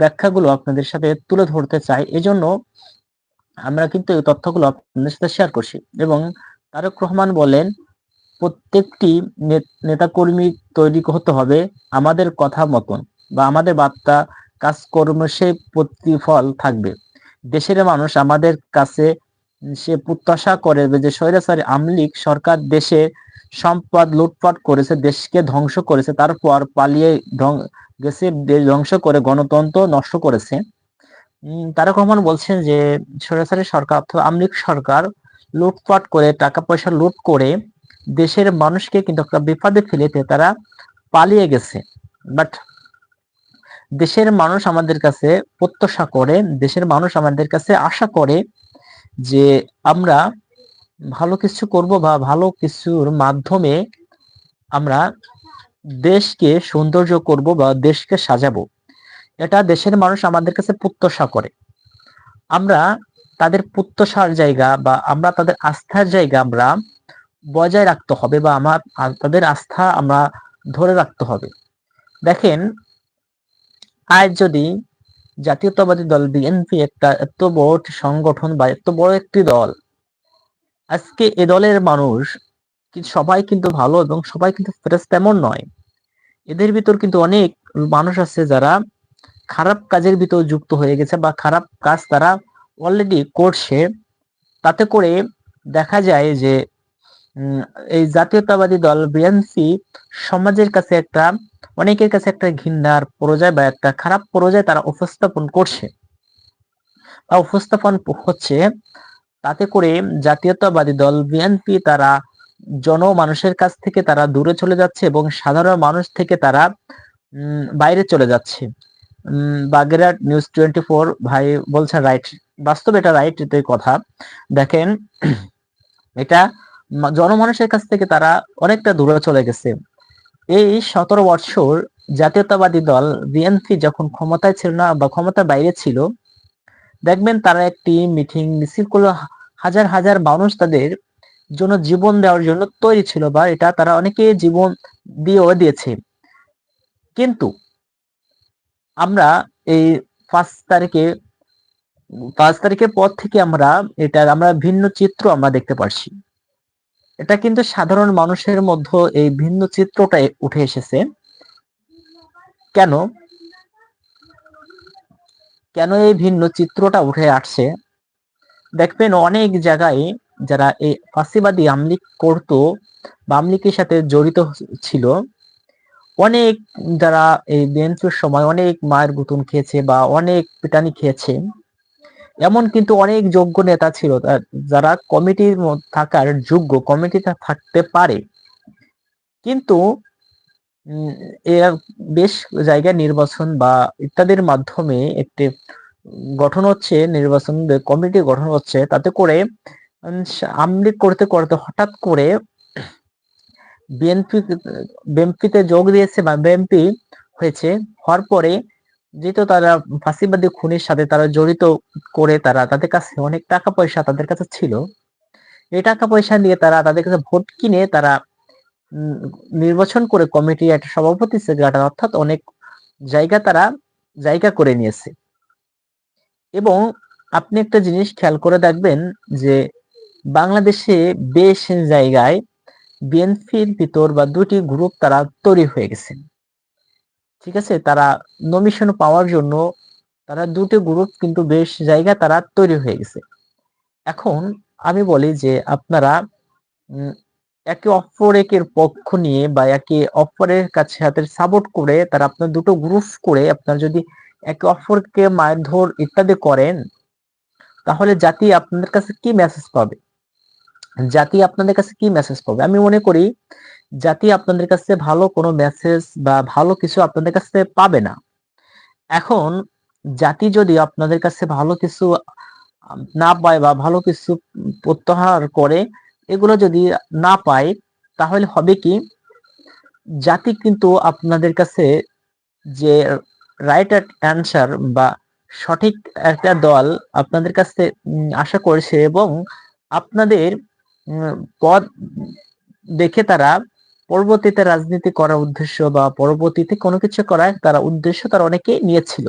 ব্যাখ্যাগুলো আপনাদের সাথে তুলে ধরতে চাই। এজন্য আমরা কিন্তু এই তথ্যগুলো আপনাদের সাথে শেয়ার করছি এবং তারেক রহমান বলেন, প্রত্যেকটি নেতাকর্মী তৈরি হতে হবে আমাদের কথা মতন বা আমাদের বার্তা, কাজকর্মে সে প্রতিফল থাকবে। দেশের মানুষ আমাদের কাছে সে প্রত্যাশা করে যে স্বৈরাচারী আমলিক সরকার দেশে সম্পদ লুটপাট করেছে, দেশকে ধ্বংস করেছে, তারপর পালিয়ে গেছে দেশ ধ্বংস করে, গণতন্ত্র নষ্ট করেছে। তারা রহমান বলছেন যে সরাসরি সরকার অথবা আমলিক সরকার লুটপাট করে টাকা পয়সা লুট করে দেশের মানুষকে কিন্তু একটা বিপদে ফেলেতে তারা পালিয়ে গেছে। বাট দেশের মানুষ আমাদের কাছে প্রত্যাশা করে, দেশের মানুষ আমাদের কাছে আশা করে যে আমরা ভালো কিছু করব বা ভালো কিছুর মাধ্যমে আমরা দেশকে সৌন্দর্য করব বা দেশকে সাজাবো। এটা দেশের মানুষ আমাদের কাছে প্রত্যাশা করে। আমরা তাদের প্রত্যাশার জায়গা বা আমরা তাদের আস্থার জায়গা আমরা বজায় রাখতে হবে বা আমার তাদের আস্থা আমরা ধরে রাখতে হবে। দেখেন, আজ যদি জাতীয়তাবাদী দল বিএনপি একটা এত বড় সংগঠন বা এত বড় একটি দল, আজকে এ দলের মানুষ সবাই কিন্তু ভালো এবং সবাই কিন্তু ফ্রেশ তেমন নয়। এদের ভিতর কিন্তু অনেক মানুষ আছে যারা খারাপ কাজের ভিতর যুক্ত হয়ে গেছে বা খারাপ কাজ তারা অলরেডি করছে। তাতে করে দেখা যায় যে এই জাতীয়তাবাদী দল বিএনপি সমাজের কাছে একটা, অনেকের কাছে একটা ঘৃণার পর্যায় বা একটা খারাপ পর্যায়ে তারা উপস্থাপন করছে। বা উপস্থাপন হচ্ছে, তাতে করে জাতীয়তাবাদী দল বিএনপি তারা জনমানুষের কাছ থেকে তারা দূরে চলে যাচ্ছে এবং সাধারণ মানুষ থেকে তারা বাইরে চলে যাচ্ছে। বাগেরহাট নিউজ টোয়েন্টি ফোর ভাই বলছেন রাইট বাস্তব এটা রাইট এটাই কথা। দেখেন, এটা জনমানুষের কাছ থেকে তারা অনেকটা দূরে চলে গেছে। এই সতেরো বছর জাতীয়তাবাদী দল বিএনপি যখন ক্ষমতায় ছিল না বা ক্ষমতার বাইরে ছিল, দেখবেন তারা একটি মিটিং মিছিল করল। হাজার হাজার মানুষ তাদের জন্য জীবন দেওয়ার জন্য তৈরি ছিল বা এটা তারা অনেকে জীবন দিয়েও দিয়েছে। কিন্তু আমরা এই পাঁচ তারিখে, পাঁচ তারিখের পর থেকে আমরা এটা, আমরা ভিন্ন চিত্র আমরা দেখতে পারছি। এটা কিন্তু সাধারণ মানুষের মধ্যে এই ভিন্ন চিত্রটা উঠে এসেছে। কেন? কেন এই ভিন্ন চিত্রটা উঠে আসছে? দেখবেন অনেক জায়গায় যারা এই ফাঁসিবাদী আমলিক করতো বা আমলিকের সাথে জড়িত ছিল, অনেক যারা এই বিএনপির সময় অনেক মায়ের গুতুন খেয়েছে বা অনেক পিটানি খেয়েছে, এমন কিন্তু অনেক যোগ্য নেতা ছিল যারা কমিটির থাকার যোগ্য, কমিটিতে থাকতে পারে। কিন্তু বেশ জায়গায় নির্বাচন বা ইত্যাদির মাধ্যমে একটি গঠন হচ্ছে, নির্বাচন, কমিটি গঠন হচ্ছে, তাতে করে আমলিক করতে করতে হঠাৎ করে বিএনপি, বিএনপিতে যোগ দিয়েছে বা বিএনপি হয়েছে, হওয়ার পরে যেহেতু তারা ফাঁসিবাদী খুনের সাথে তারা জড়িত করে তারা তাদের কাছে অনেক টাকা পয়সা তাদের কাছে ছিল। এই টাকা পয়সা দিয়ে তারা তাদের কাছে ভোট কিনে তারা নির্বাচন করে কমিটি একটা সভাপতি অর্থাৎ অনেক জায়গা তারা জায়গা করে নিয়েছে। এবং আপনি একটা জিনিস খেয়াল করে দেখবেন যে বাংলাদেশে বেশ জায়গায় বিএনপির ভিতর বা দুটি গ্রুপ তারা তৈরি হয়ে গেছে। ঠিক আছে, তারা নমিশন পাওয়ার জন্য তারা দুটি গ্রুপ কিন্তু বেশ জায়গা তারা তৈরি হয়ে গেছে। এখন আমি বলি যে আপনারা একে অপরের পক্ষ নিয়ে বা একে অপরের কাছে হাতের সাপোর্ট করে তারা আপনার দুটো গ্রুপ করে আপনার যদি একে অপরকে মারধর ইত্যাদি করেন, তাহলে জাতি আপনাদের কাছে কি মেসেজ পাবে? জাতি আপনাদের কাছে কি মেসেজ পাবে? আমি মনে করি, জাতি আপনাদের কাছে ভালো কোনো মেসেজ বা ভালো কিছু আপনাদের কাছে পাবে না। এখন, জাতি যদি আপনাদের কাছে ভালো কিছু না পায় বা ভালো কিছু প্রত্যাহার করে, এগুলো যদি না পায়, তাহলে হবে কি, জাতি কিন্তু আপনাদের কাছে যে রাইট অ্যান্সার বা সঠিক একটা দল আপনাদের কাছে আশা করছে এবং আপনাদের পদ দেখে তারা পরবর্তীতে রাজনীতি করার উদ্দেশ্য বা পরবর্তীতে কোনো কিছু করার তারা উদ্দেশ্য তারা অনেকে নিয়েছিল।